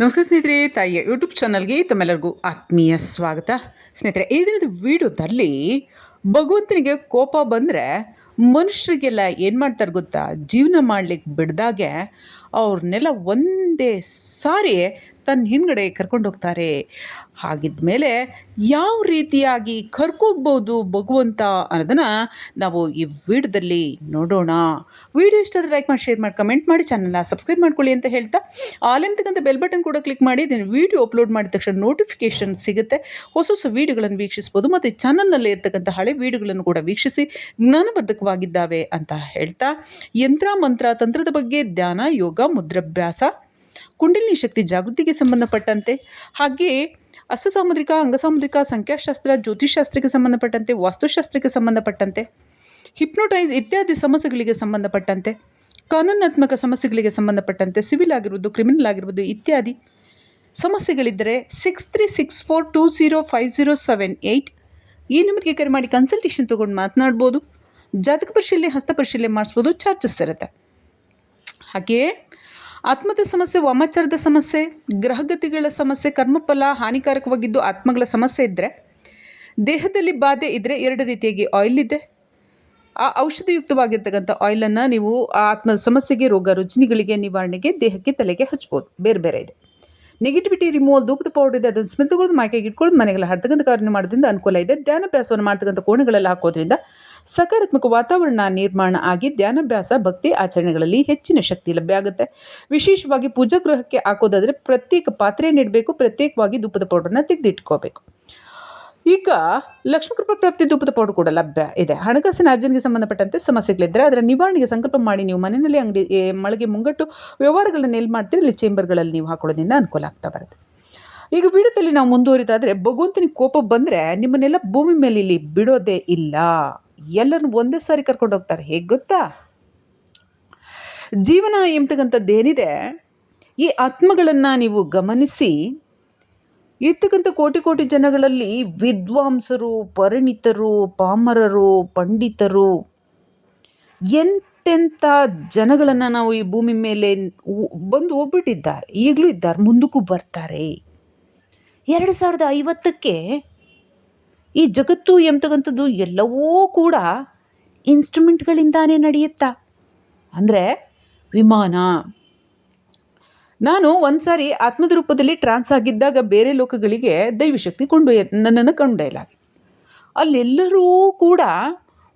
ನಮಸ್ಕಾರ ಸ್ನೇಹಿತರೆ, ತಾಯಿಯ ಯೂಟ್ಯೂಬ್ ಚಾನಲ್ಗೆ ತಮ್ಮೆಲ್ಲರಿಗೂ ಆತ್ಮೀಯ ಸ್ವಾಗತ. ಸ್ನೇಹಿತರೆ, ಈ ದಿನದ ವಿಡಿಯೋದಲ್ಲಿ ಭಗವಂತನಿಗೆ ಕೋಪ ಬಂದರೆ ಮನುಷ್ಯರಿಗೆಲ್ಲ ಏನು ಮಾಡ್ತಾರೆ ಗೊತ್ತಾ? ಜೀವನ ಮಾಡಲಿಕ್ಕೆ ಬಿಡ್ದಾಗೆ ಅವ್ರನ್ನೆಲ್ಲ ಒಂದೇ ಸಾರಿ ತನ್ನ ಹಿಂದ್ಗಡೆ ಕರ್ಕೊಂಡು ಹೋಗ್ತಾರೆ. ಹಾಗಿದ್ಮೇಲೆ ಯಾವ ರೀತಿಯಾಗಿ ಕರ್ಕೋಗ್ಬೋದು ಭಗವಂತ ಅನ್ನೋದನ್ನು ನಾವು ಈ ವಿಡಿಯೋದಲ್ಲಿ ನೋಡೋಣ. ವಿಡಿಯೋ ಇಷ್ಟ ಲೈಕ್ ಮಾಡಿ ಶೇರ್ ಮಾಡಿ ಕಮೆಂಟ್ ಮಾಡಿ ಚಾನಲ್ನ ಸಬ್ಸ್ಕ್ರೈಬ್ ಮಾಡ್ಕೊಳ್ಳಿ ಅಂತ ಹೇಳ್ತಾ ಆಲೆಂತಕ್ಕಂಥ ಬೆಲ್ ಬಟನ್ ಕೂಡ ಕ್ಲಿಕ್ ಮಾಡಿ, ಇದನ್ನು ವಿಡಿಯೋ ಅಪ್ಲೋಡ್ ಮಾಡಿದ ತಕ್ಷಣ ನೋಟಿಫಿಕೇಷನ್ ಸಿಗುತ್ತೆ. ಹೊಸ ಹೊಸ ವೀಡಿಯೋಗಳನ್ನು ವೀಕ್ಷಿಸ್ಬೋದು ಮತ್ತು ಚಾನಲ್ನಲ್ಲಿ ಇರ್ತಕ್ಕಂಥ ಹಳೆ ವೀಡಿಯೋಗಳನ್ನು ಕೂಡ ವೀಕ್ಷಿಸಿ ಜ್ಞಾನವರ್ಧಕವಾಗಿದ್ದಾವೆ ಅಂತ ಹೇಳ್ತಾ, ಯಂತ್ರ, ಮಂತ್ರ, ತಂತ್ರದ ಬಗ್ಗೆ ಧ್ಯಾನ, ಯೋಗ, ಮುದ್ರಾಭ್ಯಾಸ ಕುಂಡಲಿನಿ ಶಕ್ತಿ ಜಾಗೃತಿಗೆ ಸಂಬಂಧಪಟ್ಟಂತೆ ಹಾಗೆ ಅಸ್ತಸಾಮುದ್ರಿಕ ಅಂಗಸಾಮುದ್ರಿಕ, ಸಂಖ್ಯಾಶಾಸ್ತ್ರ ಜ್ಯೋತಿಷಾಸ್ತ್ರಕ್ಕೆ ಸಂಬಂಧಪಟ್ಟಂತೆ, ವಾಸ್ತುಶಾಸ್ತ್ರಕ್ಕೆ ಸಂಬಂಧಪಟ್ಟಂತೆ, ಹಿಪ್ನೋಟೈಸ್ ಇತ್ಯಾದಿ ಸಮಸ್ಯೆಗಳಿಗೆ ಸಂಬಂಧಪಟ್ಟಂತೆ, ಕಾನೂನಾತ್ಮಕ ಸಮಸ್ಯೆಗಳಿಗೆ ಸಂಬಂಧಪಟ್ಟಂತೆ, ಸಿವಿಲ್ ಆಗಿರ್ಬೋದು, ಕ್ರಿಮಿನಲ್ ಆಗಿರ್ಬೋದು ಇತ್ಯಾದಿ ಸಮಸ್ಯೆಗಳಿದ್ದರೆ six three six four two zero five zero seven eight ಈ ನಂಬರ್ಗೆ ಕರೆ ಮಾಡಿ ಕನ್ಸಲ್ಟೇಷನ್ ತೊಗೊಂಡು ಮಾತನಾಡ್ಬೋದು. ಜಾತಕ ಪರಿಶೀಲನೆ, ಹಸ್ತ ಪರಿಶೀಲನೆ ಮಾಡಿಸ್ಬೋದು, ಚಾರ್ಜಸ್ ಇರುತ್ತೆ. ಹಾಗೆಯೇ ಆತ್ಮದ ಸಮಸ್ಯೆ, ವಾಮಾಚಾರದ ಸಮಸ್ಯೆ, ಗ್ರಹಗತಿಗಳ ಸಮಸ್ಯೆ, ಕರ್ಮಫಲ ಹಾನಿಕಾರಕವಾಗಿದ್ದು ಆತ್ಮಗಳ ಸಮಸ್ಯೆ ಇದ್ದರೆ ದೇಹದಲ್ಲಿ ಬಾಧೆ ಇದ್ದರೆ ಎರಡು ರೀತಿಯಾಗಿ ಆಯಿಲ್ ಇದೆ. ಆ ಔಷಧಿಯುಕ್ತವಾಗಿರ್ತಕ್ಕಂಥ ಆಯಿಲನ್ನು ನೀವು ಆ ಆತ್ಮದ ಸಮಸ್ಯೆಗೆ, ರೋಗ ರುಜಿನಿಗಳಿಗೆ ನಿವಾರಣೆಗೆ ದೇಹಕ್ಕೆ, ತಲೆಗೆ ಹಚ್ಬೋದು. ಬೇರೆ ಬೇರೆ ಇದೆ. ನೆಗೆಟಿವಿಟಿ ರಿಮೂವಲ್ ಧೂಪದ ಪೌಡರ್ ಇದೆ. ಅದನ್ನು ಸ್ಮೆಲ್ ಮೈಕೈಗೆ ಇಟ್ಕೊಳ್ಳೋದು, ಮನೆಗೆಲ್ಲ ಹಡ್ತಕ್ಕಂಥ ಕಾರ್ಯ ಮಾಡೋದ್ರಿಂದ ಅನುಕೂಲ ಇದೆ. ಧ್ಯಾನಾಭ್ಯಾಸವನ್ನು ಮಾಡ್ತಕ್ಕಂಥ ಕೋಣೆಗಳೆಲ್ಲ ಹಾಕೋದ್ರಿಂದ ಸಕಾರಾತ್ಮಕ ವಾತಾವರಣ ನಿರ್ಮಾಣ ಆಗಿ ಧ್ಯಾನಾಭ್ಯಾಸ, ಭಕ್ತಿ ಆಚರಣೆಗಳಲ್ಲಿ ಹೆಚ್ಚಿನ ಶಕ್ತಿ ಲಭ್ಯ ಆಗುತ್ತೆ. ವಿಶೇಷವಾಗಿ ಪೂಜಾ ಗೃಹಕ್ಕೆ ಹಾಕೋದಾದರೆ ಪ್ರತ್ಯೇಕ ಪಾತ್ರೆ ನೀಡಬೇಕು, ಪ್ರತ್ಯೇಕವಾಗಿ ಧೂಪದ ಪೌಡರ್ನ ತೆಗೆದಿಟ್ಕೋಬೇಕು. ಈಗ ಲಕ್ಷ್ಮೀಕೃಪಾ ಪ್ರಾಪ್ತಿ ಧೂಪದ ಪೌಡರ್ ಕೂಡ ಲಭ್ಯ ಇದೆ. ಹಣಕಾಸಿನ ಅರ್ಜನೆಗೆ ಸಂಬಂಧಪಟ್ಟಂತೆ ಸಮಸ್ಯೆಗಳಿದ್ದರೆ ಅದರ ನಿವಾರಣೆಗೆ ಸಂಕಲ್ಪ ಮಾಡಿ ನೀವು ಮನೆಯಲ್ಲಿ ಅಂಗಡಿ ಮಳಿಗೆ ಮುಂಗಟ್ಟು ವ್ಯವಹಾರಗಳನ್ನ ಎಲ್ಲಿ ಮಾಡ್ತೀರಿ, ಅಲ್ಲಿ ಚೇಂಬರ್ಗಳಲ್ಲಿ ನೀವು ಹಾಕೊಳ್ಳೋದ್ರಿಂದ ಅನುಕೂಲ ಆಗ್ತಾ ಬರುತ್ತೆ. ಈಗ ವಿಡಿಯೋದಲ್ಲಿ ನಾವು ಮುಂದುವರಿತಾದರೆ ಭಗವಂತನಿಗೆ ಕೋಪ ಬಂದರೆ ನಿಮ್ಮನ್ನೆಲ್ಲ ಭೂಮಿ ಮೇಲೆ ಇಲ್ಲಿ ಬಿಡೋದೇ ಇಲ್ಲ. ಎಲ್ಲರನ್ನು ಒಂದೇ ಸಾರಿ ಕರ್ಕೊಂಡು ಹೋಗ್ತಾರೆ. ಹೇಗೆ ಗೊತ್ತಾ? ಜೀವನ ಎಂಬತಕ್ಕಂಥದ್ದೇನಿದೆ ಈ ಆತ್ಮಗಳನ್ನು ನೀವು ಗಮನಿಸಿ, ಇರ್ತಕ್ಕಂಥ ಕೋಟಿ ಕೋಟಿ ಜನಗಳಲ್ಲಿ ವಿದ್ವಾಂಸರು, ಪರಿಣಿತರು, ಪಾಮರರು, ಪಂಡಿತರು, ಎಂತೆಂಥ ಜನಗಳನ್ನು ನಾವು ಈ ಭೂಮಿ ಮೇಲೆ ಬಂದು ಹೋಗ್ಬಿಟ್ಟಿದ್ದಾರೆ, ಈಗಲೂ ಇದ್ದಾರೆ, ಮುಂದಕ್ಕೂ ಬರ್ತಾರೆ. ಎರಡು ಸಾವಿರದ ಐವತ್ತಕ್ಕೆ ಈ ಜಗತ್ತು ಎಂಬತಕ್ಕಂಥದ್ದು ಎಲ್ಲವೂ ಕೂಡ ಇನ್ಸ್ಟ್ರುಮೆಂಟ್ಗಳಿಂದಾನೇ ನಡೆಯುತ್ತಾ? ಅಂದರೆ ವಿಮಾನ. ನಾನು ಒಂದು ಸಾರಿ ಆತ್ಮದ ರೂಪದಲ್ಲಿ ಟ್ರಾನ್ಸ್ ಆಗಿದ್ದಾಗ ಬೇರೆ ಲೋಕಗಳಿಗೆ ದೈವಶಕ್ತಿ ಕೊಂಡೊಯ್ಯ, ನನ್ನನ್ನು ಕಂಡೊಯ್ಯಲಾಗಿ ಅಲ್ಲೆಲ್ಲರೂ ಕೂಡ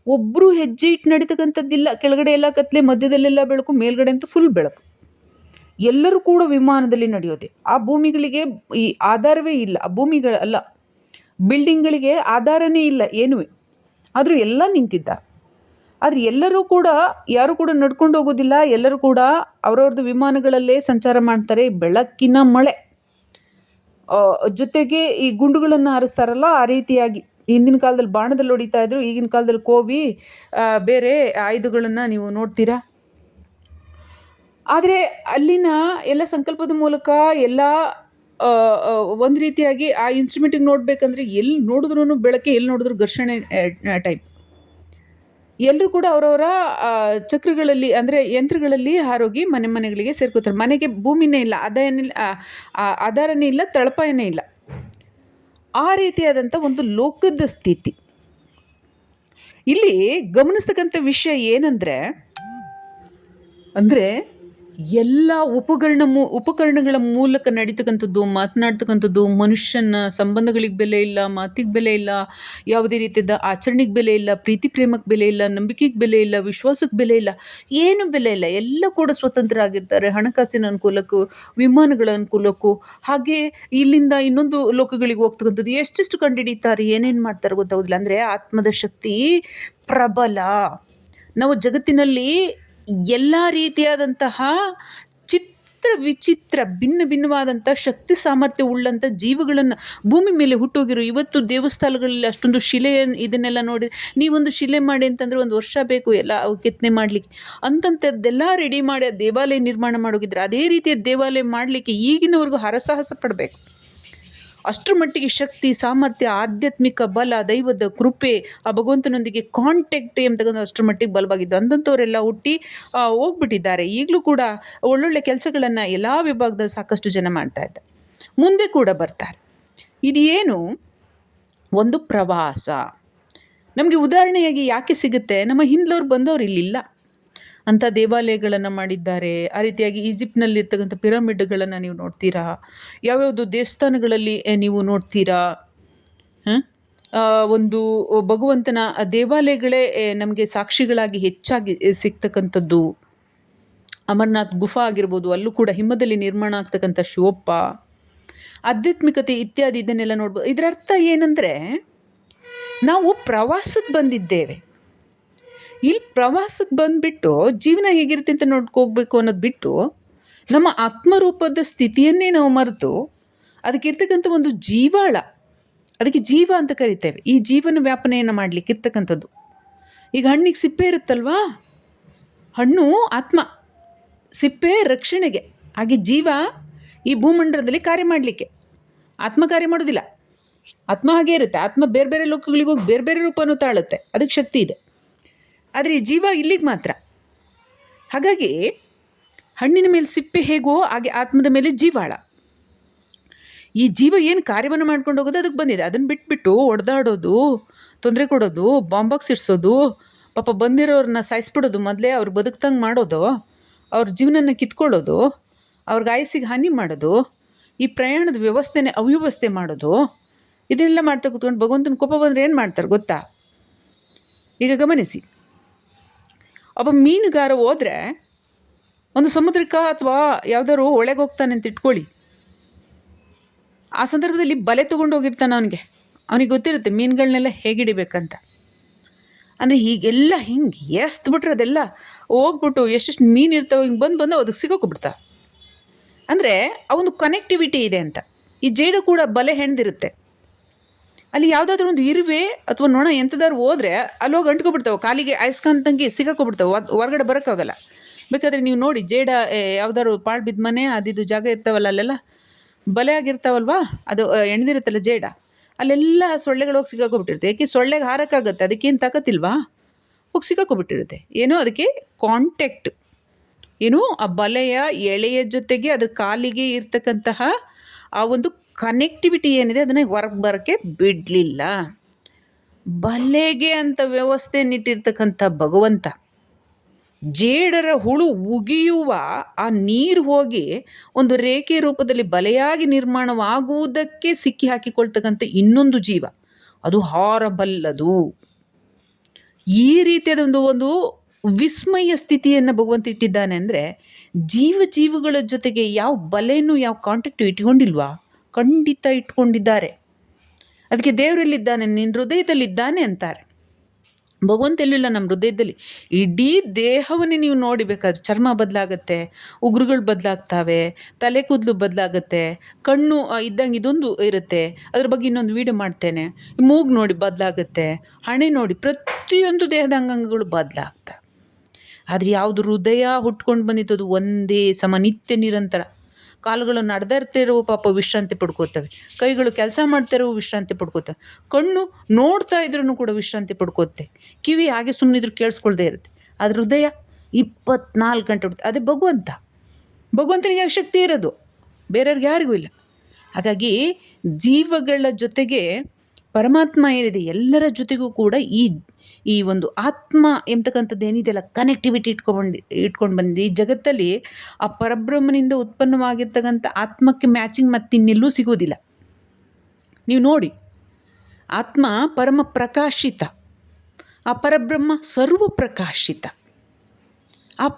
ಒಬ್ಬರು ಹೆಜ್ಜೆ ಇಟ್ಟು ನಡೀತಕ್ಕಂಥದ್ದಿಲ್ಲ. ಕೆಳಗಡೆ ಎಲ್ಲ ಕತ್ಲೆ, ಮಧ್ಯದಲ್ಲೆಲ್ಲ ಬೆಳಕು, ಮೇಲ್ಗಡೆ ಅಂತೂ ಫುಲ್ ಬೆಳಕು. ಎಲ್ಲರೂ ಕೂಡ ವಿಮಾನದಲ್ಲಿ ನಡೆಯೋದೆ. ಆ ಭೂಮಿಗಳಿಗೆ ಈ ಆಧಾರವೇ ಇಲ್ಲ. ಆ ಭೂಮಿಗಳ ಅಲ್ಲ ಬಿಲ್ಡಿಂಗ್ಗಳಿಗೆ ಆಧಾರನೇ ಇಲ್ಲ, ಏನೂ? ಆದರೂ ಎಲ್ಲ ನಿಂತಿದ್ದ. ಆದರೆ ಎಲ್ಲರೂ ಕೂಡ, ಯಾರು ಕೂಡ ನಡ್ಕೊಂಡು ಹೋಗೋದಿಲ್ಲ, ಎಲ್ಲರೂ ಕೂಡ ಅವ್ರವ್ರದ್ದು ವಿಮಾನಗಳಲ್ಲೇ ಸಂಚಾರ ಮಾಡ್ತಾರೆ, ಬೆಳಕಿನ ಮಳೆ. ಜೊತೆಗೆ ಈ ಗುಂಡುಗಳನ್ನು ಹಾರಿಸ್ತಾರಲ್ಲ, ಆ ರೀತಿಯಾಗಿ. ಹಿಂದಿನ ಕಾಲದಲ್ಲಿ ಬಾಣದಲ್ಲಿ ಹೊಡಿತಾ ಇದ್ರು, ಈಗಿನ ಕಾಲದಲ್ಲಿ ಕೋವಿ ಬೇರೆ ಆಯುಧಗಳನ್ನು ನೀವು ನೋಡ್ತೀರಾ? ಆದರೆ ಅಲ್ಲಿನ ಎಲ್ಲ ಸಂಕಲ್ಪದ ಮೂಲಕ ಎಲ್ಲ ಒಂದು ರೀತಿಯಾಗಿ ಆ ಇನ್ಸ್ಟ್ರೂಮೆಂಟಿಗೆ ನೋಡಬೇಕಂದ್ರೆ ಎಲ್ಲಿ ನೋಡಿದ್ರೂ ಬೆಳಕೆ ಎಲ್ಲಿ ನೋಡಿದ್ರು ಘರ್ಷಣೆ ಟೈಪ್ ಎಲ್ಲರೂ ಕೂಡ ಅವರವರ ಚಕ್ರಗಳಲ್ಲಿ ಅಂದರೆ ಯಂತ್ರಗಳಲ್ಲಿ ಹಾರೋಗಿ ಮನೆ ಮನೆಗಳಿಗೆ ಸೇರ್ಕೋತಾರೆ. ಮನೆಗೆ ಭೂಮಿನೇ ಇಲ್ಲ ಆದಾಯನೇ ಆಧಾರನೇ ಇಲ್ಲ, ತಳಪಾಯನೇ ಇಲ್ಲ. ಆ ರೀತಿಯಾದಂಥ ಒಂದು ಲೋಕದ ಸ್ಥಿತಿ. ಇಲ್ಲಿ ಗಮನಿಸ್ತಕ್ಕಂಥ ವಿಷಯ ಏನಂದರೆ, ಅಂದರೆ ಎಲ್ಲ ಉಪಕರಣ ಉಪಕರಣಗಳ ಮೂಲಕ ನಡೀತಕ್ಕಂಥದ್ದು, ಮಾತನಾಡ್ತಕ್ಕಂಥದ್ದು, ಮನುಷ್ಯನ ಸಂಬಂಧಗಳಿಗೆ ಬೆಲೆ ಇಲ್ಲ, ಮಾತಿಗೆ ಬೆಲೆ ಇಲ್ಲ, ಯಾವುದೇ ರೀತಿಯದ ಆಚರಣೆಗೆ ಬೆಲೆ ಇಲ್ಲ, ಪ್ರೀತಿ ಪ್ರೇಮಕ್ಕೆ ಬೆಲೆ ಇಲ್ಲ, ನಂಬಿಕೆಗೆ ಬೆಲೆ ಇಲ್ಲ, ವಿಶ್ವಾಸಕ್ಕೆ ಬೆಲೆ ಇಲ್ಲ, ಏನು ಬೆಲೆ ಇಲ್ಲ. ಎಲ್ಲ ಕೂಡ ಸ್ವತಂತ್ರ ಆಗಿರ್ತಾರೆ ಹಣಕಾಸಿನ ಅನುಕೂಲಕ್ಕೂ, ವಿಮಾನಗಳ ಅನುಕೂಲಕ್ಕೂ. ಹಾಗೆ ಇಲ್ಲಿಂದ ಇನ್ನೊಂದು ಲೋಕಗಳಿಗೆ ಹೋಗ್ತಕ್ಕಂಥದ್ದು ಎಷ್ಟೆಷ್ಟು ಕಂಡುಹಿಡಿತಾರೆ ಏನೇನು ಮಾಡ್ತಾರೆ ಗೊತ್ತಾಗೋದಿಲ್ಲ. ಅಂದರೆ ಆತ್ಮದ ಶಕ್ತಿ ಪ್ರಬಲ. ನಾವು ಜಗತ್ತಿನಲ್ಲಿ ಎಲ್ಲ ರೀತಿಯಾದಂತಹ ಚಿತ್ರ ವಿಚಿತ್ರ, ಭಿನ್ನ ಭಿನ್ನವಾದಂಥ ಶಕ್ತಿ ಸಾಮರ್ಥ್ಯ ಉಳ್ಳಂಥ ಜೀವಗಳನ್ನು ಭೂಮಿ ಮೇಲೆ ಹುಟ್ಟೋಗಿರೋ. ಇವತ್ತು ದೇವಸ್ಥಾನಗಳಲ್ಲಿ ಅಷ್ಟೊಂದು ಶಿಲೆ ಇದನ್ನೆಲ್ಲ ನೋಡಿ, ನೀವೊಂದು ಶಿಲೆ ಮಾಡಿ ಅಂತಂದರೆ ಒಂದು ವರ್ಷ ಬೇಕು ಎಲ್ಲ ಕೆತ್ತನೆ ಮಾಡಲಿಕ್ಕೆ. ಅಂತಂಥದ್ದೆಲ್ಲ ರೆಡಿ ಮಾಡಿ ದೇವಾಲಯ ನಿರ್ಮಾಣ ಮಾಡೋಗಿದ್ರೆ, ಅದೇ ರೀತಿಯ ದೇವಾಲಯ ಮಾಡಲಿಕ್ಕೆ ಈಗಿನವರೆಗೂ ಹರಸಾಹಸ ಪಡಬೇಕು. ಅಷ್ಟರ ಮಟ್ಟಿಗೆ ಶಕ್ತಿ, ಸಾಮರ್ಥ್ಯ, ಆಧ್ಯಾತ್ಮಿಕ ಬಲ, ದೈವದ ಕೃಪೆ, ಆ ಭಗವಂತನೊಂದಿಗೆ ಕಾಂಟ್ಯಾಕ್ಟ್ ಎಂಬತಕ್ಕಂಥ ಅಷ್ಟರ ಮಟ್ಟಿಗೆ ಬಲವಾಗಿದ್ದು ಅಂದಂಥವರೆಲ್ಲ ಹುಟ್ಟಿ ಹೋಗ್ಬಿಟ್ಟಿದ್ದಾರೆ. ಈಗಲೂ ಕೂಡ ಒಳ್ಳೊಳ್ಳೆ ಕೆಲಸಗಳನ್ನು ಎಲ್ಲ ವಿಭಾಗದಲ್ಲಿ ಸಾಕಷ್ಟು ಜನ ಮಾಡ್ತಾ ಇದ್ದಾರೆ. ಮುಂದೆ ಕೂಡ ಬರ್ತಾರೆ. ಇದು ಏನು ಒಂದು ಪ್ರವಾಸ. ನಮಗೆ ಉದಾಹರಣೆಯಾಗಿ ಯಾಕೆ ಸಿಗುತ್ತೆ? ನಮ್ಮ ಹಿಂದ್ಲವ್ರು ಬಂದವ್ರು ಇಲ್ಲಿಲ್ಲ. ಅಂಥ ದೇವಾಲಯಗಳನ್ನು ಮಾಡಿದ್ದಾರೆ. ಆ ರೀತಿಯಾಗಿ ಈಜಿಪ್ಟ್ನಲ್ಲಿರ್ತಕ್ಕಂಥ ಪಿರಮಿಡ್ಗಳನ್ನು ನೀವು ನೋಡ್ತೀರಾ? ಯಾವ್ಯಾವುದು ದೇವಸ್ಥಾನಗಳಲ್ಲಿ ನೀವು ನೋಡ್ತೀರಾ? ಒಂದು ಭಗವಂತನ ದೇವಾಲಯಗಳೇ ನಮಗೆ ಸಾಕ್ಷಿಗಳಾಗಿ ಹೆಚ್ಚಾಗಿ ಸಿಗ್ತಕ್ಕಂಥದ್ದು. ಅಮರನಾಥ್ ಗುಫಾ ಆಗಿರ್ಬೋದು, ಅಲ್ಲೂ ಕೂಡ ಹಿಮದಲ್ಲಿ ನಿರ್ಮಾಣ ಆಗ್ತಕ್ಕಂಥ ಶಿವಪ್ಪ. ಆಧ್ಯಾತ್ಮಿಕತೆ ಇತ್ಯಾದಿ ಇದನ್ನೆಲ್ಲ ನೋಡ್ಬೋದು ಇದರರ್ಥ ಏನಂದರೆ, ನಾವು ಪ್ರವಾಸಕ್ಕೆ ಬಂದಿದ್ದೇವೆ. ಇಲ್ಲಿ ಪ್ರವಾಸಕ್ಕೆ ಬಂದುಬಿಟ್ಟು ಜೀವನ ಹೇಗಿರುತ್ತೆ ಅಂತ ನೋಡ್ಕೋಬೇಕು ಅನ್ನೋದು ಬಿಟ್ಟು ನಮ್ಮ ಆತ್ಮರೂಪದ ಸ್ಥಿತಿಯನ್ನೇ ನಾವು ಮರೆತು ಅದಕ್ಕಿರ್ತಕ್ಕಂಥ ಒಂದು ಜೀವಾಳ, ಅದಕ್ಕೆ ಜೀವ ಅಂತ ಕರಿತೇವೆ. ಈ ಜೀವನ ವ್ಯಾಪನೆಯನ್ನು ಮಾಡಲಿಕ್ಕೆ ಇರ್ತಕ್ಕಂಥದ್ದು. ಈಗ ಹಣ್ಣಿಗೆ ಸಿಪ್ಪೆ ಇರುತ್ತಲ್ವಾ? ಹಣ್ಣು ಆತ್ಮ, ಸಿಪ್ಪೆ ರಕ್ಷಣೆಗೆ, ಹಾಗೆ ಜೀವ ಈ ಭೂಮಂಡಲದಲ್ಲಿ ಕಾರ್ಯ ಮಾಡಲಿಕ್ಕೆ. ಆತ್ಮ ಕಾರ್ಯ ಮಾಡೋದಿಲ್ಲ. ಆತ್ಮ ಹಾಗೆ ಇರುತ್ತೆ. ಆತ್ಮ ಬೇರೆ ಬೇರೆ ಲೋಕಗಳಿಗೆ ಹೋಗಿ ಬೇರೆ ಬೇರೆ ರೂಪನೂ ತಾಳುತ್ತೆ. ಅದಕ್ಕೆ ಶಕ್ತಿ ಇದೆ. ಆದರೆ ಈ ಜೀವ ಇಲ್ಲಿಗೆ ಮಾತ್ರ. ಹಾಗಾಗಿ ಹಣ್ಣಿನ ಮೇಲೆ ಸಿಪ್ಪೆ ಹೇಗೋ ಹಾಗೆ ಆತ್ಮದ ಮೇಲೆ ಜೀವಾಳ. ಈ ಜೀವ ಏನು ಕಾರ್ಯವನ್ನು ಮಾಡ್ಕೊಂಡು ಹೋಗೋದು? ಅದಕ್ಕೆ ಬಂದಿದೆ. ಅದನ್ನು ಬಿಟ್ಬಿಟ್ಟು ಒಡೆದಾಡೋದು, ತೊಂದರೆ ಕೊಡೋದು ಬಾಂಬಾಕ್ಸ್ ಇಡ್ಸೋದು, ಪಾಪ ಬಂದಿರೋರನ್ನ ಸಾಯಿಸ್ಬಿಡೋದು ಮೊದಲೇ ಅವ್ರು ಬದುಕ್ದಂಗೆ ಮಾಡೋದು, ಅವ್ರ ಜೀವನನ ಕಿತ್ಕೊಳ್ಳೋದು ಅವ್ರ ಆಯಸ್ಸಿಗೆ ಹಾನಿ ಮಾಡೋದು, ಈ ಪ್ರಯಾಣದ ವ್ಯವಸ್ಥೆನೇ ಅವ್ಯವಸ್ಥೆ ಮಾಡೋದು. ಇದನ್ನೆಲ್ಲ ಮಾಡ್ತಾ ಕುತ್ಕೊಂಡು ಭಗವಂತನ ಕೋಪ ಬಂದರೆ ಏನು ಮಾಡ್ತಾರೆ ಗೊತ್ತಾ? ಈಗ ಗಮನಿಸಿ. ಒಬ್ಬ ಮೀನುಗಾರ ಹೋದರೆ ಒಂದು ಸಮುದ್ರಕ್ಕೆ ಅಥವಾ ಯಾವ್ದಾದ್ರು ಒಳಗೆ ಹೋಗ್ತಾನೆ ಅಂತ ಇಟ್ಕೊಳ್ಳಿ. ಆ ಸಂದರ್ಭದಲ್ಲಿ ಬಲೆ ತೊಗೊಂಡು ಹೋಗಿರ್ತಾನೆ ಅವನಿಗೆ. ಅವನಿಗೆ ಗೊತ್ತಿರುತ್ತೆ ಮೀನುಗಳನ್ನೆಲ್ಲ ಹೇಗೆ ಹಿಡಿಬೇಕಂತ. ಅಂದರೆ ಹೀಗೆಲ್ಲ ಹಿಂಗೆ ಎಸ್ತ್ಬಿಟ್ರೆ ಅದೆಲ್ಲ ಹೋಗ್ಬಿಟ್ಟು ಎಷ್ಟೆಷ್ಟು ಮೀನು ಇರ್ತಾವೆ ಹಿಂಗೆ ಬಂದು ಬಂದು ಅದಕ್ಕೆ ಸಿಗೋಕೊಬಿಡ್ತಾ ಅಂದರೆ ಅವನು ಕನೆಕ್ಟಿವಿಟಿ ಇದೆ ಅಂತ. ಈ ಜೇಡು ಕೂಡ ಬಲೆ ಹೆಣ್ದಿರುತ್ತೆ. ಅಲ್ಲಿ ಯಾವುದಾದ್ರೂ ಒಂದು ಇರುವೆ ಅಥವಾ ನೊಣ ಎಂಥದಾದ್ರು ಹೋದ್ರೆ ಅಲ್ಲಿ ಹೋಗಿ ಅಂಟ್ಕೊಬಿಡ್ತಾವೆ. ಕಾಲಿಗೆ ಅಯಸ್ಕಾಂತಂಗೆ ಸಿಗಾಕೊಬಿಡ್ತಾವೆ. ಹೊರಗಡೆ ಬರೋಕ್ಕಾಗಲ್ಲ. ಬೇಕಾದರೆ ನೀವು ನೋಡಿ, ಜೇಡ ಯಾವ್ದಾದ್ರು ಪಾಳು ಬಿದ್ದ ಮನೆ, ಅದಿದು ಜಾಗ ಇರ್ತಾವಲ್ಲ ಅಲ್ಲೆಲ್ಲ? ಬಲೆ ಆಗಿರ್ತಾವಲ್ವಾ? ಅದು ಎಣ್ದಿರುತ್ತಲ್ಲ ಜೇಡ. ಅಲ್ಲೆಲ್ಲ ಸೊಳ್ಳೆಗಳು ಹೋಗಿ ಸಿಗಾಕೊಬಿಟ್ಟಿರುತ್ತೆ. ಯಾಕೆ ಸೊಳ್ಳೆಗೆ ಹಾರಕ್ಕಾಗುತ್ತೆ? ಅದಕ್ಕೇನು ತಾಕತ್ತಿಲ್ವಾ? ಹೋಗಿ ಸಿಗಾಕೊಬಿಟ್ಟಿರುತ್ತೆ. ಏನೋ ಅದಕ್ಕೆ ಕಾಂಟ್ಯಾಕ್ಟ್ ಏನು ಆ ಬಲೆಯ ಎಳೆಯ ಜೊತೆಗೆ ಅದ್ರ ಕಾಲಿಗೆ ಇರ್ತಕ್ಕಂತಹ ಆ ಒಂದು ಕನೆಕ್ಟಿವಿಟಿ ಏನಿದೆ ಅದನ್ನು ಹೊರಗೆ ಬರೋಕ್ಕೆ ಬಿಡಲಿಲ್ಲ. ಬಲೆಗೆ ಅಂತ ವ್ಯವಸ್ಥೆಯನ್ನಿಟ್ಟಿರ್ತಕ್ಕಂಥ ಭಗವಂತ, ಜೇಡರ ಹುಳು ಉಗಿಯುವ ಆ ನೀರು ಹೋಗಿ ಒಂದು ರೇಖೆ ರೂಪದಲ್ಲಿ ಬಲೆಯಾಗಿ ನಿರ್ಮಾಣವಾಗುವುದಕ್ಕೆ ಸಿಕ್ಕಿ ಹಾಕಿಕೊಳ್ತಕ್ಕಂಥ ಇನ್ನೊಂದು ಜೀವ, ಅದು ಹಾರಬಲ್ಲದು ಈ ರೀತಿಯಾದ ಒಂದು ಒಂದು ವಿಸ್ಮಯ ಸ್ಥಿತಿಯನ್ನು ಭಗವಂತ ಇಟ್ಟಿದ್ದಾನೆ ಅಂದರೆ ಜೀವ ಜೀವಗಳ ಜೊತೆಗೆ ಯಾವ ಬಲೆಯನ್ನು ಯಾವ ಕಾಂಟ್ಯಾಕ್ಟ್ ಇಟ್ಕೊಂಡಿಲ್ವಾ? ಖಂಡಿತ ಇಟ್ಕೊಂಡಿದ್ದಾರೆ. ಅದಕ್ಕೆ ದೇವರಲ್ಲಿದ್ದಾನೆ ನಿನ್ನ ಹೃದಯದಲ್ಲಿದ್ದಾನೆ ಅಂತಾರೆ. ಭಗವಂತ ಎಲ್ಲಿಲ್ಲ ನಮ್ಮ ಹೃದಯದಲ್ಲಿ? ಇಡೀ ದೇಹವನ್ನೇ ನೀವು ನೋಡಿಬೇಕಾದ್ರೆ ಚರ್ಮ ಬದಲಾಗತ್ತೆ, ಉಗುರುಗಳು ಬದಲಾಗ್ತವೆ, ತಲೆ ಕೂದಲು ಬದಲಾಗತ್ತೆ, ಕಣ್ಣು ಇದ್ದಂಗೆ ಇದೊಂದು ಇರುತ್ತೆ. ಅದ್ರ ಬಗ್ಗೆ ಇನ್ನೊಂದು ವೀಡಿಯೋ ಮಾಡ್ತೇನೆ. ಮೂಗು ನೋಡಿ ಬದಲಾಗತ್ತೆ, ಹಣೆ ನೋಡಿ ಪ್ರತಿಯೊಂದು ದೇಹದ ಅಂಗಾಂಗಗಳು ಬದಲಾಗ್ತವೆ ಆದರೆ ಯಾವುದು ಹೃದಯ ಹುಟ್ಕೊಂಡು ಬಂದಿತ್ತು ಅದು ಒಂದೇ ಸಮ ನಿತ್ಯ ನಿರಂತರ. ಕಾಲುಗಳು ನಡೆದಿರ್ತಿರುವ ಪಾಪ ವಿಶ್ರಾಂತಿ ಪಡ್ಕೋತವೆ. ಕೈಗಳು ಕೆಲಸ ಮಾಡ್ತಿರೋ ವಿಶ್ರಾಂತಿ ಪಡ್ಕೋತವೆ. ಕಣ್ಣು ನೋಡ್ತಾ ಇದ್ರೂ ಕೂಡ ವಿಶ್ರಾಂತಿ ಪಡ್ಕೋತೆ ಕಿವಿ ಹಾಗೆ ಸುಮ್ಮನಿದ್ರು ಕೇಳಿಸ್ಕೊಳ್ದೇ ಇರುತ್ತೆ. ಅದ್ರ ಹೃದಯ ಇಪ್ಪತ್ನಾಲ್ಕು ಗಂಟೆ ಬಿಡುತ್ತೆ ಅದೇ ಭಗವಂತ. ಭಗವಂತನಿಗೆ ಶಕ್ತಿ ಇರೋದು? ಬೇರೆಯವ್ರಿಗೆ ಯಾರಿಗೂ ಇಲ್ಲ. ಹಾಗಾಗಿ ಜೀವಗಳ ಜೊತೆಗೆ ಪರಮಾತ್ಮ ಏನಿದೆ ಎಲ್ಲರ ಜೊತೆಗೂ ಕೂಡ ಈ ಈ ಒಂದು ಆತ್ಮ ಎಂಬತಕ್ಕಂಥದ್ದು ಏನಿದೆಯಲ್ಲ ಕನೆಕ್ಟಿವಿಟಿ ಇಟ್ಕೊಂಡು ಇಟ್ಕೊಂಡು ಬಂದು ಈ ಜಗತ್ತಲ್ಲಿ ಆ ಪರಬ್ರಹ್ಮನಿಂದ ಉತ್ಪನ್ನವಾಗಿರ್ತಕ್ಕಂಥ ಆತ್ಮಕ್ಕೆ ಮ್ಯಾಚಿಂಗ್ ಮತ್ತಿನ್ನೆಲ್ಲೂ ಸಿಗೋದಿಲ್ಲ. ನೀವು ನೋಡಿ, ಆತ್ಮ ಪರಮ ಪ್ರಕಾಶಿತ, ಆ ಪರಬ್ರಹ್ಮ ಸರ್ವ ಪ್ರಕಾಶಿತ. ಆ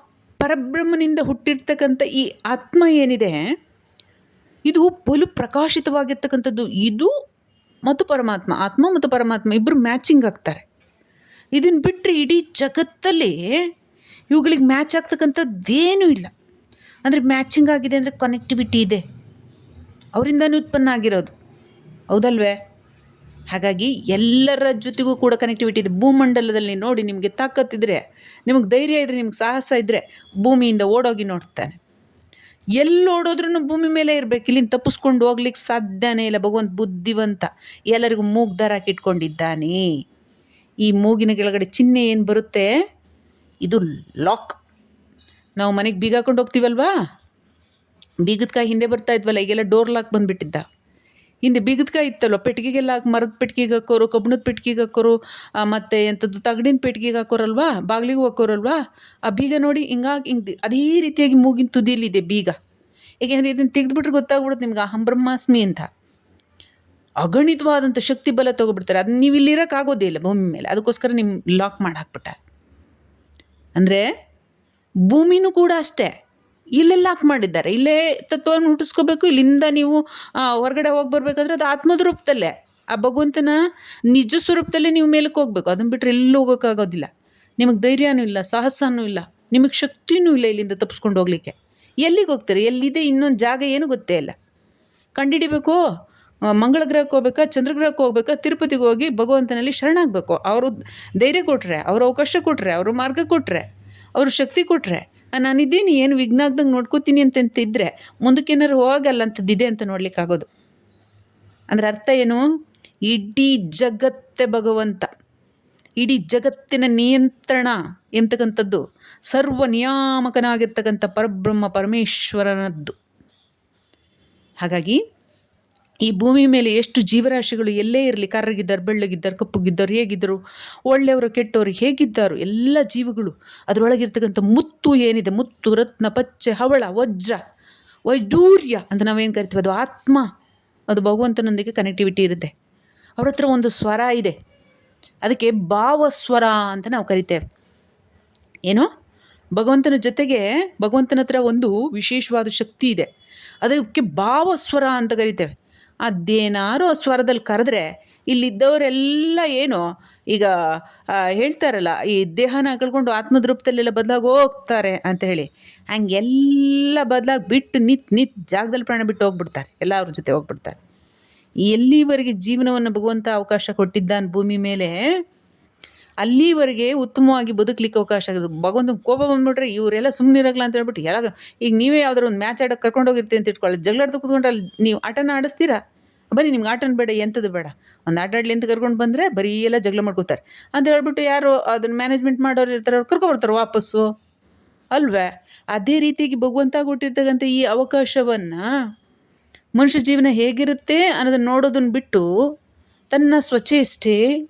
ಪರಬ್ರಹ್ಮನಿಂದ ಹುಟ್ಟಿರ್ತಕ್ಕಂಥ ಈ ಆತ್ಮ ಏನಿದೆ, ಇದು ಬಲು ಪ್ರಕಾಶಿತವಾಗಿರ್ತಕ್ಕಂಥದ್ದು. ಇದು ಮತ್ತು ಪರಮಾತ್ಮ, ಆತ್ಮ ಮತ್ತು ಪರಮಾತ್ಮ ಇಬ್ಬರು ಮ್ಯಾಚಿಂಗ್ ಆಗ್ತಾರೆ. ಇದನ್ನು ಬಿಟ್ಟರೆ ಇಡೀ ಜಗತ್ತಲ್ಲಿ ಇವುಗಳಿಗೆ ಮ್ಯಾಚ್ ಆಗ್ತಕ್ಕಂಥದ್ದೇನೂ ಇಲ್ಲ. ಅಂದರೆ ಮ್ಯಾಚಿಂಗ್ ಆಗಿದೆ ಅಂದರೆ ಕನೆಕ್ಟಿವಿಟಿ ಇದೆ. ಅವರಿಂದನೇ ಉತ್ಪನ್ನ ಆಗಿರೋದು. ಹೌದಲ್ವೇ? ಹಾಗಾಗಿ ಎಲ್ಲರ ಜೊತೆಗೂ ಕೂಡ ಕನೆಕ್ಟಿವಿಟಿ ಇದೆ. ಭೂಮಂಡಲದಲ್ಲಿ ನೋಡಿ ನಿಮಗೆ ತಾಕತ್ತಿದ್ರೆ ನಿಮಗೆ ಧೈರ್ಯ ಇದ್ದರೆ ನಿಮ್ಗೆ ಸಾಹಸ ಇದ್ದರೆ ಭೂಮಿಯಿಂದ ಓಡೋಗಿ ನೋಡ್ತಾನೆ. ಎಲ್ಲಿ ಓಡೋದ್ರೂ ಭೂಮಿ ಮೇಲೆ ಇರಬೇಕು. ಇಲ್ಲಿಂದ ತಪ್ಪಿಸ್ಕೊಂಡು ಹೋಗ್ಲಿಕ್ಕೆ ಸಾಧ್ಯನೇ ಇಲ್ಲ. ಭಗವಂತ ಬುದ್ಧಿವಂತ. ಎಲ್ಲರಿಗೂ ಮೂಗ್ ದಾರ ಹಾಕಿಟ್ಕೊಂಡಿದ್ದಾನೆ. ಈ ಮೂಗಿನ ಕೆಳಗಡೆ ಚಿಹ್ನೆ ಏನು ಬರುತ್ತೆ? ಇದು ಲಾಕ್ ನಾವು ಮನೆಗೆ ಬೀಗ ಹಾಕೊಂಡು ಹೋಗ್ತೀವಲ್ವಾ? ಬೀಗದ ಕಾಯಿ ಹಿಂದೆ ಬರ್ತಾ ಇದ್ವಲ್ಲ, ಈಗೆಲ್ಲ ಡೋರ್ ಲಾಕ್ ಬಂದುಬಿಟ್ಟಿದ್ದ. ಹಿಂದೆ ಬಿಗದ್ಕ ಇತ್ತಲ್ವ? ಪೆಟ್ಟಿಗೆಗೆಲ್ಲ ಹಾಕಿ, ಮರದ ಪೆಟ್ಟಿಗೆಗೆ ಹಾಕೋರು ಕಬ್ಬಣದ ಪೆಟ್ಟಿಗೆಗೆ ಹಾಕೋರು ಮತ್ತು ಎಂಥದ್ದು ತಗಡಿನ ಪೆಟ್ಟಿಗೆಗೆ ಹಾಕೋರಲ್ವಾ? ಬಾಗಿಲಿಗೂ ಹಾಕೋರಲ್ವಾ? ಆ ಬೀಗ ನೋಡಿ ಹಿಂಗಾಗಿ ಹಿಂಗೆ ಅದೇ ರೀತಿಯಾಗಿ ಮೂಗಿನ ತುದಿಯಲ್ಲಿದೆ ಬೀಗ. ಏಕೆಂದರೆ ಇದನ್ನು ತೆಗೆದುಬಿಟ್ರೆ ಗೊತ್ತಾಗ್ಬಿಡುತ್ತೆ ನಿಮ್ಗೆ ಅಹಂಬ್ರಹ್ಮಾಸ್ಮಿ ಅಂತ. ಅಗಣಿತವಾದಂಥ ಶಕ್ತಿ ಬಲ ತೊಗೊಬಿಡ್ತಾರೆ. ಅದನ್ನ ನೀವು ಇಲ್ಲಿರೋಕ್ಕಾಗೋದೇ ಇಲ್ಲ ಭೂಮಿ ಮೇಲೆ. ಅದಕ್ಕೋಸ್ಕರ ನಿಮ್ಮ ಲಾಕ್ ಮಾಡಿ ಹಾಕ್ಬಿಟ್ಟಾರೆ ಅಂದರೆ ಭೂಮಿನೂ ಕೂಡ ಅಷ್ಟೇ. ಇಲ್ಲೇ ಲಾಕ್ ಮಾಡಿದ್ದಾರೆ. ಇಲ್ಲೇ ತತ್ವವನ್ನು ಹುಟ್ಟಿಸ್ಕೋಬೇಕು, ಇಲ್ಲಿಂದ ನೀವು ಹೊರಗಡೆ ಹೋಗಿ ಬರಬೇಕಾದ್ರೆ ಅದು ಆತ್ಮದ ರೂಪದಲ್ಲೇ ಆ ಭಗವಂತನ ನಿಜ ಸ್ವರೂಪದಲ್ಲೇ ನೀವು ಮೇಲಕ್ಕೆ ಹೋಗಬೇಕು. ಅದನ್ನು ಬಿಟ್ಟರೆ ಎಲ್ಲೂ ಹೋಗೋಕ್ಕಾಗೋದಿಲ್ಲ. ನಿಮಗೆ ಧೈರ್ಯನೂ ಇಲ್ಲ, ಸಾಹಸನೂ ಇಲ್ಲ, ನಿಮಗೆ ಶಕ್ತಿನೂ ಇಲ್ಲ ಇಲ್ಲಿಂದ ತಪ್ಪಿಸ್ಕೊಂಡು ಹೋಗ್ಲಿಕ್ಕೆ. ಎಲ್ಲಿಗೆ ಹೋಗ್ತಾರೆ? ಎಲ್ಲಿದೆ ಇನ್ನೊಂದು ಜಾಗ ಏನು ಗೊತ್ತೇ ಇಲ್ಲ. ಕಂಡಿಡಿಬೇಕು ಮಂಗಳ ಗ್ರಹಕ್ಕೆ ಹೋಗ್ಬೇಕಾ, ಚಂದ್ರಗ್ರಹಕ್ಕೆ ಹೋಗ್ಬೇಕಾ, ತಿರುಪತಿಗೆ ಹೋಗಿ ಭಗವಂತನಲ್ಲಿ ಶರಣಾಗಬೇಕು. ಅವರು ಧೈರ್ಯ ಕೊಟ್ಟರೆ ಅವರು ಅವಕಾಶ ಕೊಟ್ಟರೆ ಅವರು ಮಾರ್ಗ ಕೊಟ್ಟರೆ ಅವರು ಶಕ್ತಿ ಕೊಟ್ಟರೆ ನಾನಿದ್ದೀನಿ, ಏನು ವಿಘ್ನ ಆಗ್ದಂಗೆ ನೋಡ್ಕೋತೀನಿ ಅಂತಂತ ಇದ್ದರೆ ಮುಂದಕ್ಕೇನಾರು ಹೋಗಲ್ಲ ಅಂಥದ್ದಿದೆ ಅಂತ ನೋಡ್ಲಿಕ್ಕಾಗೋದು. ಅಂದರೆ ಅರ್ಥ ಏನು? ಇಡೀ ಜಗತ್ತೆ ಭಗವಂತ. ಇಡೀ ಜಗತ್ತಿನ ನಿಯಂತ್ರಣ ಎಂತಕ್ಕಂಥದ್ದು? ಸರ್ವ ನಿಯಾಮಕನಾಗಿರ್ತಕ್ಕಂಥ ಪರಬ್ರಹ್ಮ ಪರಮೇಶ್ವರನದ್ದು. ಹಾಗಾಗಿ ಈ ಭೂಮಿ ಮೇಲೆ ಎಷ್ಟು ಜೀವರಾಶಿಗಳು ಎಲ್ಲೇ ಇರಲಿ, ಕರ್ರಗಿದ್ದಾರೆ, ಬೆಳ್ಳಗಿದ್ದಾರೆ, ಕಪ್ಪುಗಿದ್ದಾರೆ, ಹೇಗಿದ್ದರು, ಒಳ್ಳೆಯವರು, ಕೆಟ್ಟವರು ಹೇಗಿದ್ದಾರೋ ಎಲ್ಲ ಜೀವಿಗಳು, ಅದರೊಳಗಿರ್ತಕ್ಕಂಥ ಮುತ್ತು ಏನಿದೆ? ಮುತ್ತು, ರತ್ನ, ಪಚ್ಚೆ, ಹವಳ, ವಜ್ರ, ವೈಡೂರ್ಯ ಅಂತ ನಾವೇನು ಕರಿತೀವಿ? ಅದು ಆತ್ಮ, ಅದು ಭಗವಂತನೊಂದಿಗೆ ಕನೆಕ್ಟಿವಿಟಿ ಇರುತ್ತೆ. ಅವ್ರ ಹತ್ರ ಒಂದು ಸ್ವರ ಇದೆ. ಅದಕ್ಕೆ ಭಾವಸ್ವರ ಅಂತ ನಾವು ಕರಿತೇವೆ. ಏನು? ಭಗವಂತನ ಜೊತೆಗೆ ಭಗವಂತನ ಹತ್ರ ಒಂದು ವಿಶೇಷವಾದ ಶಕ್ತಿ ಇದೆ. ಅದಕ್ಕೆ ಭಾವಸ್ವರ ಅಂತ ಕರಿತೇವೆ. ಅದೇನಾರು ಸ್ವರದಲ್ಲಿ ಕರೆದ್ರೆ ಇಲ್ಲಿದ್ದವರೆಲ್ಲ ಏನು ಈಗ ಹೇಳ್ತಾರಲ್ಲ, ಈ ದೇಹನ ಕಳ್ಕೊಂಡು ಆತ್ಮದ ರೂಪದಲ್ಲೆಲ್ಲ ಬದಲಾಗಿ ಹೋಗ್ತಾರೆ ಅಂತ ಹೇಳಿ. ಹಂಗೆಲ್ಲ ಬದಲಾಗಿ ಬಿಟ್ಟು ನಿತ್ ನಿತ್ ಜಾಗದಲ್ಲಿ ಪ್ರಾಣ ಬಿಟ್ಟು ಹೋಗ್ಬಿಡ್ತಾರೆ. ಎಲ್ಲ ಅವ್ರ ಜೊತೆ ಹೋಗ್ಬಿಡ್ತಾರೆ. ಎಲ್ಲಿವರೆಗೆ ಜೀವನವನ್ನು ಭಗವಂತ ಅವಕಾಶ ಕೊಟ್ಟಿದ್ದಾನೆ ಭೂಮಿ ಮೇಲೆ, ಅಲ್ಲಿವರೆಗೆ ಉತ್ತಮವಾಗಿ ಬದುಕಲಿಕ್ಕೆ ಅವಕಾಶ ಆಗುತ್ತೆ ಭಗವಂತ ಕೋಪ ಬಂದ್ಬಿಟ್ರೆ ಇವರೆಲ್ಲ ಸುಮ್ಮನೆ ಇರೋಲ್ಲ ಅಂತ ಹೇಳ್ಬಿಟ್ಟು ಎಲ್ಲ ಈಗ ನೀವೇ ಯಾವ್ದಾರು ಒಂದು ಮ್ಯಾಚ್ ಆಡೋಕೆ ಕರ್ಕೊಂಡು ಹೋಗಿರ್ತೀವಿ ಅಂತ ಇಟ್ಕೊಳ್ಳಿ. ಜಗಳಾಡ್ದು ಕೂತ್ಕೊಂಡ್ರೆ ಅಲ್ಲಿ ನೀವು ಆಟನ ಆಡಿಸ್ತೀರಾ? ಬರೀ ನಿಮ್ಗೆ ಆಟನ ಬೇಡ ಎಂಥದ್ದು ಬೇಡ. ಒಂದು ಆಟ ಆಡಲಿ ಅಂತ ಕರ್ಕೊಂಡು ಬಂದರೆ ಬರೀ ಎಲ್ಲ ಜಗಳ ಮಾಡ್ಕೋತಾರೆ. ಅಂತ ಹೇಳ್ಬಿಟ್ಟು ಯಾರು ಅದನ್ನು ಮ್ಯಾನೇಜ್ಮೆಂಟ್ ಮಾಡೋರು ಇರ್ತಾರೆ, ಅವ್ರು ಕರ್ಕೊಬರ್ತಾರೆ ವಾಪಸ್ಸು. ಅಲ್ವೇ? ಅದೇ ರೀತಿಯಾಗಿ ಭಗವಂತ ಕೊಟ್ಟಿರ್ತಕ್ಕಂಥ ಈ ಅವಕಾಶವನ್ನು ಮನುಷ್ಯ ಜೀವನ ಹೇಗಿರುತ್ತೆ ಅನ್ನೋದನ್ನು ನೋಡೋದನ್ನು ಬಿಟ್ಟು ತನ್ನ ಸ್ವಚೇಷ್ಟೆ,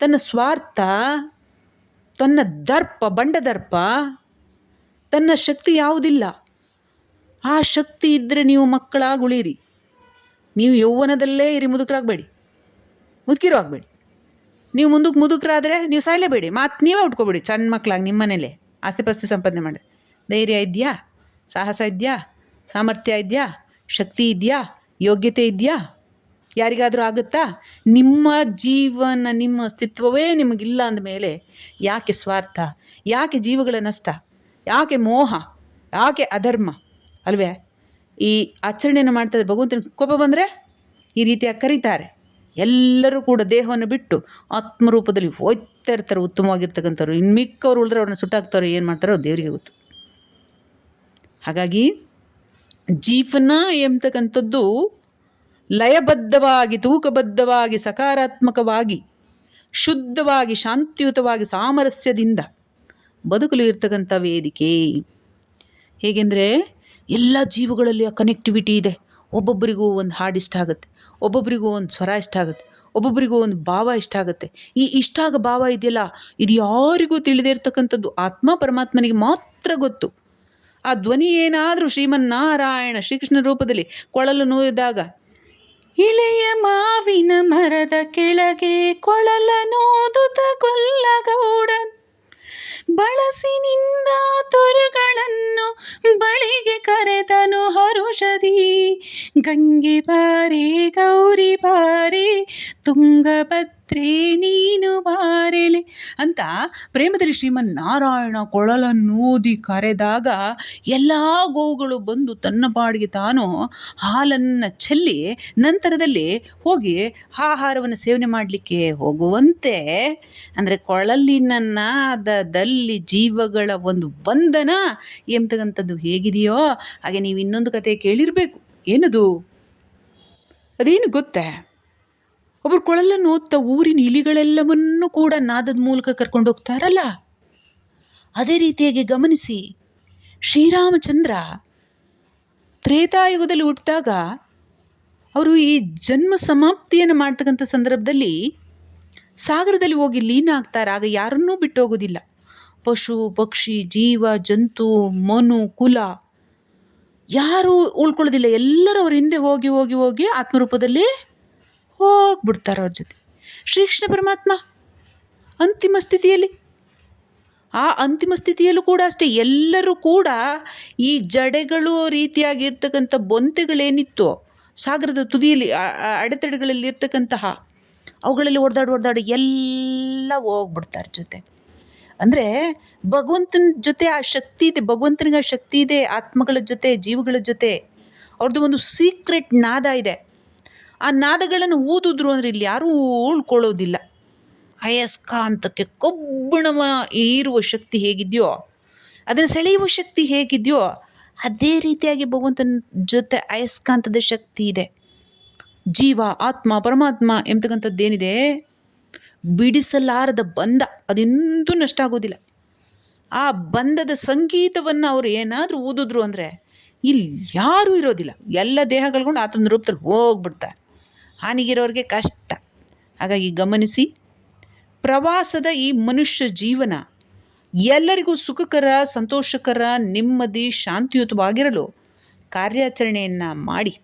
ತನ್ನ ಸ್ವಾರ್ಥ, ತನ್ನ ದರ್ಪ, ಬಂಡ ದರ್ಪ, ತನ್ನ ಶಕ್ತಿ ಯಾವುದಿಲ್ಲ. ಆ ಶಕ್ತಿ ಇದ್ದರೆ ನೀವು ಮಕ್ಕಳಾಗಿ ಉಳೀರಿ. ನೀವು ಯೌವನದಲ್ಲೇ ಇರಿ, ಮುದುಕರಾಗಬೇಡಿ. ಮುದುಕಿರು ಆಗಬೇಡಿ ನೀವು ಮುಂದಕ್ಕೆ ಮುದುಕರಾದರೆ ನೀವು ಸಾಯಲೇಬೇಡಿ. ಮಾತು ನೀವೇ ಉಟ್ಕೊಬೇಡಿ ಸಣ್ಣ ಮಕ್ಕಳಾಗಿ ನಿಮ್ಮ ಮನೇಲೆ. ಆಸ್ತಿ ಪಾಸ್ತಿ ಸಂಪಾದನೆ ಮಾಡಿ ಧೈರ್ಯ ಇದೆಯಾ? ಸಾಹಸ ಇದೆಯಾ? ಸಾಮರ್ಥ್ಯ ಇದೆಯಾ? ಶಕ್ತಿ ಇದೆಯಾ? ಯೋಗ್ಯತೆ ಇದೆಯಾ? ಯಾರಿಗಾದರೂ ಆಗುತ್ತಾ? ನಿಮ್ಮ ಜೀವನ, ನಿಮ್ಮ ಅಸ್ತಿತ್ವವೇ ನಿಮಗಿಲ್ಲ ಅಂದಮೇಲೆ ಯಾಕೆ ಸ್ವಾರ್ಥ? ಯಾಕೆ ಜೀವಗಳ ನಷ್ಟ? ಯಾಕೆ ಮೋಹ? ಯಾಕೆ ಅಧರ್ಮ? ಅಲ್ವೇ? ಈ ಆಚರಣೆಯನ್ನು ಮಾಡ್ತಾರೆ ಭಗವಂತನ ಕೋಪ ಬಂದರೆ ಈ ರೀತಿಯಾಗಿ ಕರೀತಾರೆ. ಎಲ್ಲರೂ ಕೂಡ ದೇಹವನ್ನು ಬಿಟ್ಟು ಆತ್ಮರೂಪದಲ್ಲಿ ಹೋಯ್ತಾ ಇರ್ತಾರೆ, ಉತ್ತಮವಾಗಿರ್ತಕ್ಕಂಥವ್ರು. ಇನ್ನು ಮಿಕ್ಕವ್ರು ಉಳಿದ್ರೆ ಅವ್ರನ್ನ ಸುಟ್ಟಾಕ್ತಾರೆ, ಏನು ಮಾಡ್ತಾರೋ ದೇವರಿಗೆ ಗೊತ್ತು. ಹಾಗಾಗಿ ಜೀವನ ಎಂಬತಕ್ಕಂಥದ್ದು ಲಯಬದ್ಧವಾಗಿ, ತೂಕಬದ್ಧವಾಗಿ, ಸಕಾರಾತ್ಮಕವಾಗಿ, ಶುದ್ಧವಾಗಿ, ಶಾಂತಿಯುತವಾಗಿ, ಸಾಮರಸ್ಯದಿಂದ ಬದುಕಲು ಇರ್ತಕ್ಕಂಥ ವೇದಿಕೆ. ಹೇಗೆಂದರೆ ಎಲ್ಲ ಜೀವಗಳಲ್ಲಿ ಆ ಕನೆಕ್ಟಿವಿಟಿ ಇದೆ. ಒಬ್ಬೊಬ್ಬರಿಗೂ ಒಂದು ಹಾಡು ಇಷ್ಟ ಆಗುತ್ತೆ. ಒಬ್ಬೊಬ್ಬರಿಗೂ ಒಂದು ಸ್ವರ ಇಷ್ಟ ಆಗುತ್ತೆ. ಒಬ್ಬೊಬ್ಬರಿಗೂ ಒಂದು ಭಾವ ಇಷ್ಟ ಆಗುತ್ತೆ. ಈ ಇಷ್ಟ ಆಗ ಭಾವ ಇದೆಯಲ್ಲ, ಇದು ಯಾರಿಗೂ ತಿಳಿದೇ ಇರ್ತಕ್ಕಂಥದ್ದು. ಆತ್ಮ ಪರಮಾತ್ಮನಿಗೆ ಮಾತ್ರ ಗೊತ್ತು. ಆ ಧ್ವನಿ ಏನಾದರೂ ಶ್ರೀಮನ್ನಾರಾಯಣ ಶ್ರೀಕೃಷ್ಣ ರೂಪದಲ್ಲಿ ಕೊಳಲು ನೋಯಿದಾಗ, ಇಲೆಯ ಮಾವಿನ ಮರದ ಕೆಳಗೆ ಕೊಳಲ ಕೊಳಲನೋದುತ ಕೊಲ್ಲಗೌಡನ್ ಬಳಸಿನಿಂದ ತೊರುಗಳನ್ನು ಬಳಿಗೆ ಕರೆತನು ಹರುಷದಿ. ಗಂಗೆ ಬಾರಿ ಗೌರಿ ಬಾರಿ ತುಂಗಭದ್ರೆ ನೀನು ಬಾರೆಲೆ ಅಂತ ಪ್ರೇಮದಲ್ಲಿ ಶ್ರೀಮನ್ ನಾರಾಯಣ ಕೊಳಲನ್ನೂದಿ ಕರೆದಾಗ ಎಲ್ಲ ಗೋವುಗಳು ಬಂದು ತನ್ನ ಪಾಡಿಗೆ ತಾನು ಹಾಲನ್ನು ಚೆಲ್ಲಿ ನಂತರದಲ್ಲಿ ಹೋಗಿ ಆಹಾರವನ್ನು ಸೇವನೆ ಮಾಡಲಿಕ್ಕೆ ಹೋಗುವಂತೆ. ಅಂದರೆ ಕೊಳಲಿನ ನಾದದಲ್ಲಿ ಜೀವಗಳ ಒಂದು ಬಂಧನ ಎಂಬತಕ್ಕಂಥದ್ದು ಹೇಗಿದೆಯೋ ಹಾಗೆ ನೀವು ಇನ್ನೊಂದು ಕತೆ ಕೇಳಿರಬೇಕು. ಏನದು? ಅದೇನು ಗೊತ್ತೇ? ಒಬ್ಬರು ಕೊಳಲನ್ನು ಓದ್ತಾ ಊರಿನ ಇಲಿಗಳೆಲ್ಲವನ್ನೂ ಕೂಡ ನಾದದ ಮೂಲಕ ಕರ್ಕೊಂಡು ಹೋಗ್ತಾರಲ್ಲ? ಅದೇ ರೀತಿಯಾಗಿ ಗಮನಿಸಿ, ಶ್ರೀರಾಮಚಂದ್ರ ತ್ರೇತಾಯುಗದಲ್ಲಿ ಹುಟ್ಟಿದಾಗ ಅವರು ಈ ಜನ್ಮ ಸಮಾಪ್ತಿಯನ್ನು ಮಾಡ್ತಕ್ಕಂಥ ಸಂದರ್ಭದಲ್ಲಿ ಸಾಗರದಲ್ಲಿ ಹೋಗಿ ಲೀನ ಆಗ್ತಾರೆ. ಆಗ ಯಾರನ್ನೂ ಬಿಟ್ಟು ಹೋಗೋದಿಲ್ಲ. ಪಶು, ಪಕ್ಷಿ, ಜೀವ, ಜಂತು, ಮನು, ಕುಲ ಯಾರೂ ಉಳ್ಕೊಳ್ಳೋದಿಲ್ಲ. ಎಲ್ಲರೂ ಅವ್ರ ಹಿಂದೆ ಹೋಗಿ ಹೋಗಿ ಹೋಗಿ ಆತ್ಮರೂಪದಲ್ಲಿ ಹೋಗ್ಬಿಡ್ತಾರೆ ಅವ್ರ ಜೊತೆ. ಶ್ರೀಕೃಷ್ಣ ಪರಮಾತ್ಮ ಅಂತಿಮ ಸ್ಥಿತಿಯಲ್ಲಿ. ಆ ಅಂತಿಮ ಸ್ಥಿತಿಯಲ್ಲೂ ಕೂಡ ಅಷ್ಟೇ, ಎಲ್ಲರೂ ಕೂಡ ಈ ಜಡೆಗಳು ರೀತಿಯಾಗಿರ್ತಕ್ಕಂಥ ಬೊಂತೆಗಳೇನಿತ್ತು, ಸಾಗರದ ತುದಿಯಲ್ಲಿ ಅಡೆತಡೆಗಳಲ್ಲಿ ಇರ್ತಕ್ಕಂತಹ ಅವುಗಳಲ್ಲಿ ಓಡ್ದಾಡು ಓಡ್ದಾಡು ಎಲ್ಲ ಹೋಗ್ಬಿಡ್ತಾರೆ ಜೊತೆ. ಅಂದರೆ ಭಗವಂತನ ಜೊತೆ ಆ ಶಕ್ತಿ ಇದೆ, ಭಗವಂತನಿಗೆ ಆ ಶಕ್ತಿ ಇದೆ, ಆತ್ಮಗಳ ಜೊತೆ, ಜೀವಗಳ ಜೊತೆ. ಅವ್ರದ್ದು ಒಂದು ಸೀಕ್ರೆಟ್ ನಾದ ಇದೆ. ಆ ನಾದಗಳನ್ನು ಊದಿದ್ರು ಅಂದರೆ ಇಲ್ಲಿ ಯಾರೂ ಉಳ್ಕೊಳ್ಳೋದಿಲ್ಲ. ಅಯಸ್ಕಾಂತಕ್ಕೆ ಕಬ್ಬಿಣವ ಹೀರುವ ಶಕ್ತಿ ಹೇಗಿದೆಯೋ, ಅದನ್ನು ಸೆಳೆಯುವ ಶಕ್ತಿ ಹೇಗಿದೆಯೋ, ಅದೇ ರೀತಿಯಾಗಿ ಭಗವಂತನ ಜೊತೆ ಅಯಸ್ಕಾಂತದ ಶಕ್ತಿ ಇದೆ. ಜೀವ, ಆತ್ಮ, ಪರಮಾತ್ಮ ಎಂಬತಕ್ಕಂಥದ್ದೇನಿದೆ ಬಿಡಿಸಲಾರದ ಬಂಧ, ಅದೆಂದೂ ನಷ್ಟ ಆಗೋದಿಲ್ಲ. ಆ ಬಂಧದ ಸಂಗೀತವನ್ನು ಅವರು ಏನಾದರೂ ಊದಿದ್ರು ಅಂದರೆ ಇಲ್ಲಿ ಯಾರೂ ಇರೋದಿಲ್ಲ. ಎಲ್ಲ ದೇಹಗಳ್ಕೊಂಡು ಆತನ ರೂಪದಲ್ಲಿ ಹೋಗ್ಬಿಡ್ತಾರೆ. ಹಾನಿಗಿರೋರಿಗೆ ಕಷ್ಟ. ಹಾಗಾಗಿ ಗಮನಿಸಿ, ಪ್ರವಾಸದ ಈ ಮನುಷ್ಯ ಜೀವನ ಎಲ್ಲರಿಗೂ ಸುಖಕರ, ಸಂತೋಷಕರ, ನೆಮ್ಮದಿ, ಶಾಂತಿಯುತವಾಗಿರಲು ಕಾರ್ಯಾಚರಣೆಯನ್ನು ಮಾಡಿ.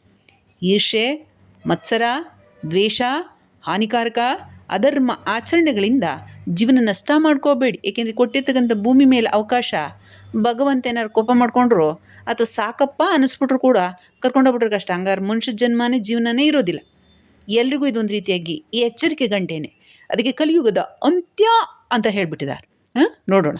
ಈರ್ಷೆ ಮತ್ಸರ, ದ್ವೇಷ, ಹಾನಿಕಾರಕ, ಅಧರ್ಮ ಆಚರಣೆಗಳಿಂದ ಜೀವನ ನಷ್ಟ ಮಾಡ್ಕೋಬೇಡಿ. ಏಕೆಂದರೆ ಕೊಟ್ಟಿರ್ತಕ್ಕಂಥ ಭೂಮಿ ಮೇಲೆ ಅವಕಾಶ ಭಗವಂತ ಏನಾರು ಕೋಪ ಮಾಡಿಕೊಂಡ್ರು ಅಥವಾ ಸಾಕಪ್ಪ ಅನಿಸ್ಬಿಟ್ರು ಕೂಡ ಕರ್ಕೊಂಡೋಗ್ಬಿಟ್ರೆ ಕಷ್ಟ. ಹಂಗಾರೆ ಮನುಷ್ಯ ಜನ್ಮನೇ ಜೀವನನೇ ಇರೋದಿಲ್ಲ. ಎಲ್ರಿಗೂ ಇದೊಂದು ರೀತಿಯಾಗಿ ಎಚ್ಚರಿಕೆ ಗಂಟೇನೆ. ಅದಕ್ಕೆ ಕಲಿಯುಗದ ಅಂತ್ಯ ಅಂತ ಹೇಳಿಬಿಟ್ಟಿದ್ದಾರೆ. ಹಾಂ? ನೋಡೋಣ.